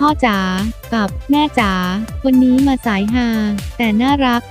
พ่อจ๋ากับแม่จ๋า วันนี้มาสายฮาแต่น่ารัก